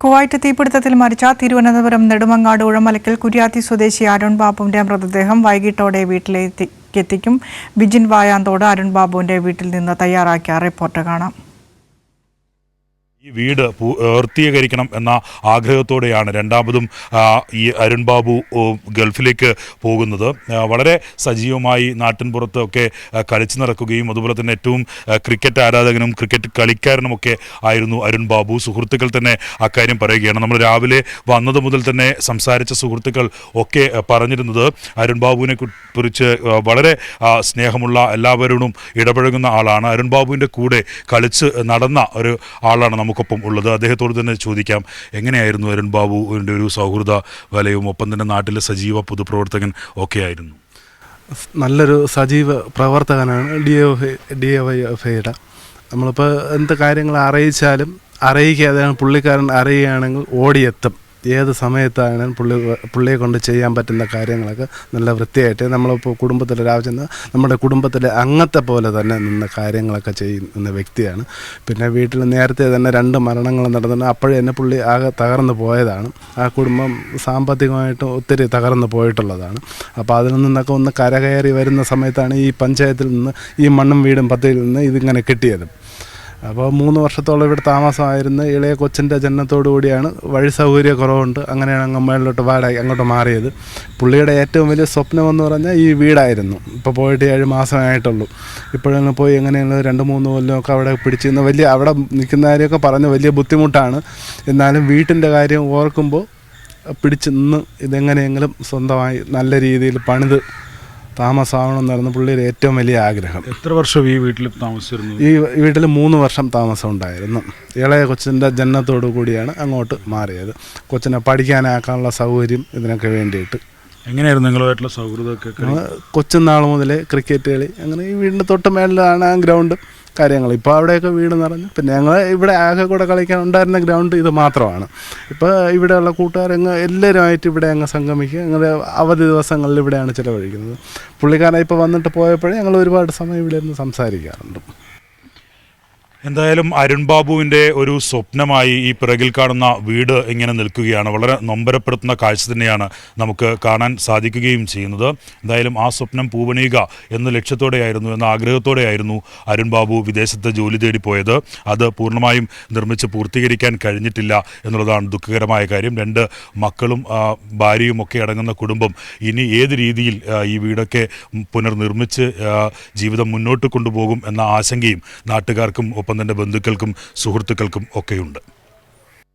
Kuwait തീപിടുത്തത്തിൽ മരിച്ച തിരുവനന്തപുരം നെടുമങ്ങാട് ഉഴമലക്കൽ കുര്യാത്തി സ്വദേശി അരുൺ ബാബുവിന്റെ മൃതദേഹം വൈകിട്ടോടെ വീട്ടിലെത്തിക്കും ബിജിൻ വായാന്തോട് അരുൺ ബാബുവിന്റെ വീട്ടിൽ നിന്ന് തയ്യാറാക്കിയ റിപ്പോർട്ട് കാണാം. ഈ വീട് പൂർത്തീകരിക്കണം എന്ന ആഗ്രഹത്തോടെയാണ് രണ്ടാമതും ഈ അരുൺ ബാബു ഗൾഫിലേക്ക് പോകുന്നത്. വളരെ സജീവമായി നാട്ടിൻപുറത്ത് ഒക്കെ കളിച്ചു നടക്കുകയും അതുപോലെ തന്നെ ഏറ്റവും ക്രിക്കറ്റ് ആരാധകനും ക്രിക്കറ്റ് കളിക്കാരനുമൊക്കെ ആയിരുന്നു അരുൺ ബാബു. സുഹൃത്തുക്കൾ തന്നെ അക്കാര്യം പറയുകയാണ്. നമ്മൾ രാവിലെ വന്നത് മുതൽ തന്നെ സംസാരിച്ച സുഹൃത്തുക്കൾ ഒക്കെ പറഞ്ഞിരുന്നത് അരുൺ ബാബുവിനെ കുറിച്ച് വളരെ സ്നേഹമുള്ള എല്ലാവരോടും ഇടപഴകുന്ന ആളാണ്. അരുൺ ബാബുവിന്റെ കൂടെ കളിച്ച് നടന്ന ഒരു ആളാണ് നമുക്കൊപ്പം ഉള്ളത്. അദ്ദേഹത്തോട് തന്നെ ചോദിക്കാം എങ്ങനെയായിരുന്നു അരുൺ ബാബുവിന്റെ ഒരു സൗഹൃദ വലയവും ഒപ്പം തന്നെ നാട്ടിലെ സജീവ പൊതുപ്രവർത്തകൻ ഒക്കെ ആയിരുന്നു? നല്ലൊരു സജീവ പ്രവർത്തകനാണ് D A D A Y F ഐയുടെ നമ്മളിപ്പോൾ എന്ത് കാര്യങ്ങൾ അറിയിച്ചാലും അറിയിക്കാതെ പുള്ളിക്കാരൻ അറിയുകയാണെങ്കിൽ ഓടിയെത്തും. ഏത് സമയത്താണ് പുള്ളി പുള്ളിയെ കൊണ്ട് ചെയ്യാൻ പറ്റുന്ന കാര്യങ്ങളൊക്കെ നല്ല വൃത്തിയായിട്ട് നമ്മളിപ്പോൾ കുടുംബത്തിലെ രാവിലെ നമ്മുടെ കുടുംബത്തിലെ അംഗത്തെ പോലെ തന്നെ നിന്ന് കാര്യങ്ങളൊക്കെ ചെയ്യുന്ന വ്യക്തിയാണ്. പിന്നെ വീട്ടിൽ നേരത്തെ തന്നെ രണ്ട് മരണങ്ങൾ നടന്നിട്ടുണ്ട്. അപ്പോഴേ എന്നെ പുള്ളി ആകെ തകർന്നു പോയതാണ്. ആ കുടുംബം സാമ്പത്തികമായിട്ട് ഒത്തിരി തകർന്നു പോയിട്ടുള്ളതാണ്. അപ്പോൾ അതിൽ നിന്നൊക്കെ ഒന്ന് കരകയറി വരുന്ന സമയത്താണ് ഈ പഞ്ചായത്തിൽ നിന്ന് ഈ മണ്ണും വീടും പദ്ധതിയിൽ നിന്ന് ഇതിങ്ങനെ കിട്ടിയത്. അപ്പോൾ മൂന്ന് വർഷത്തോളം ഇവിടെ താമസമായിരുന്ന ഇളയ കൊച്ചിന്റെ ജനനത്തോടു കൂടിയാണ് വഴി സൗകര്യ കുറവുണ്ട്. അങ്ങനെയാണ് അങ്ങ് മേളിലോട്ട് വാടക അങ്ങോട്ട് മാറിയത്. പുള്ളിയുടെ ഏറ്റവും വലിയ സ്വപ്നമെന്ന് പറഞ്ഞാൽ ഈ വീടായിരുന്നു. ഇപ്പോൾ പോയിട്ട് ഏഴ് മാസമായിട്ടുള്ളൂ. ഇപ്പോഴങ്ങ് പോയി എങ്ങനെയാണ് രണ്ട് മൂന്ന് കൊല്ലമൊക്കെ അവിടെ പിടിച്ചിരുന്ന വലിയ അവിടെ നിൽക്കുന്നവരെയൊക്കെ പറഞ്ഞ് വലിയ ബുദ്ധിമുട്ടാണ്. എന്നാലും വീട്ടിന്റെ കാര്യം ഓർക്കുമ്പോൾ പിടിച്ച് നിന്ന് ഇതെങ്ങനെയെങ്കിലും സ്വന്തമായി നല്ല രീതിയിൽ പണിത് താമസമാവണമെന്നായിരുന്നു പുള്ളിയുടെ ഏറ്റവും വലിയ ആഗ്രഹം. എത്ര വർഷം ഈ വീട്ടിൽ താമസിച്ചിരുന്നു? ഈ വീട്ടിൽ മൂന്ന് വർഷം താമസം ഉണ്ടായിരുന്നു. ഇളയ കൊച്ചിന്റെ ജനനത്തോടു കൂടിയാണ് അങ്ങോട്ട് മാറിയത്. കൊച്ചിനെ പഠിക്കാനാക്കാനുള്ള സൗകര്യം ഇതിനൊക്കെ വേണ്ടിയിട്ട്. എങ്ങനെയായിരുന്നു നിങ്ങളുമായിട്ടുള്ള സൗഹൃദമൊക്കെ? കൊച്ചുനാൾ മുതലേ ക്രിക്കറ്റ് കളി അങ്ങനെ ഈ വീടിന്റെ തൊട്ട് മേളിലാണ് ആ ഗ്രൗണ്ട് കാര്യങ്ങൾ. ഇപ്പോൾ അവിടെയൊക്കെ വീട് നിറഞ്ഞു പിന്നെ ഞങ്ങൾ ഇവിടെ ആകെ കൂടെ കളിക്കാൻ ഉണ്ടായിരുന്ന ഗ്രൗണ്ട് ഇത് മാത്രമാണ്. ഇപ്പോൾ ഇവിടെയുള്ള കൂട്ടുകാരങ്ങ് എല്ലാവരുമായിട്ട് ഇവിടെ അങ്ങ് സംഗമിക്കുക അങ്ങനെ അവധി ദിവസങ്ങളിൽ ഇവിടെയാണ് ചിലവഴിക്കുന്നത്. പുള്ളിക്കാരൻ ഇപ്പോൾ വന്നിട്ട് പോയപ്പോഴേ ഞങ്ങൾ ഒരുപാട് സമയം ഇവിടെ ഇരുന്ന് സംസാരിക്കാറുണ്ട്. എന്തായാലും അരുൺ ബാബുവിന്റെ ഒരു സ്വപ്നമായി ഈ പിറകിൽ കാണുന്ന വീട് ഇങ്ങനെ നിൽക്കുകയാണ്. വളരെ നൊമ്പരപ്പെടുത്തുന്ന കാഴ്ച തന്നെയാണ് നമുക്ക് കാണാൻ സാധിക്കുകയും ചെയ്യുന്നത്. എന്തായാലും ആ സ്വപ്നം പൂവണിയുക എന്ന ലക്ഷ്യത്തോടെയായിരുന്നു എന്ന ആഗ്രഹത്തോടെയായിരുന്നു അരുൺ ബാബു വിദേശത്ത് ജോലി തേടി പോയത്. അത് പൂർണമായും നിർമ്മിച്ച് പൂർത്തീകരിക്കാൻ കഴിഞ്ഞിട്ടില്ല എന്നുള്ളതാണ് ദുഃഖകരമായ കാര്യം. രണ്ട് മക്കളും ഭാര്യയും ഒക്കെ അടങ്ങുന്ന കുടുംബം ഇനി ഏത് രീതിയിൽ ഈ വീടൊക്കെ പുനർനിർമ്മിച്ച് ജീവിതം മുന്നോട്ട് കൊണ്ടുപോകും എന്ന ആശങ്കയും നാട്ടുകാർക്കും ഒപ്പം തന്നെ ബന്ധുക്കൾക്കും സുഹൃത്തുക്കൾക്കും ഒക്കെയുണ്ട്.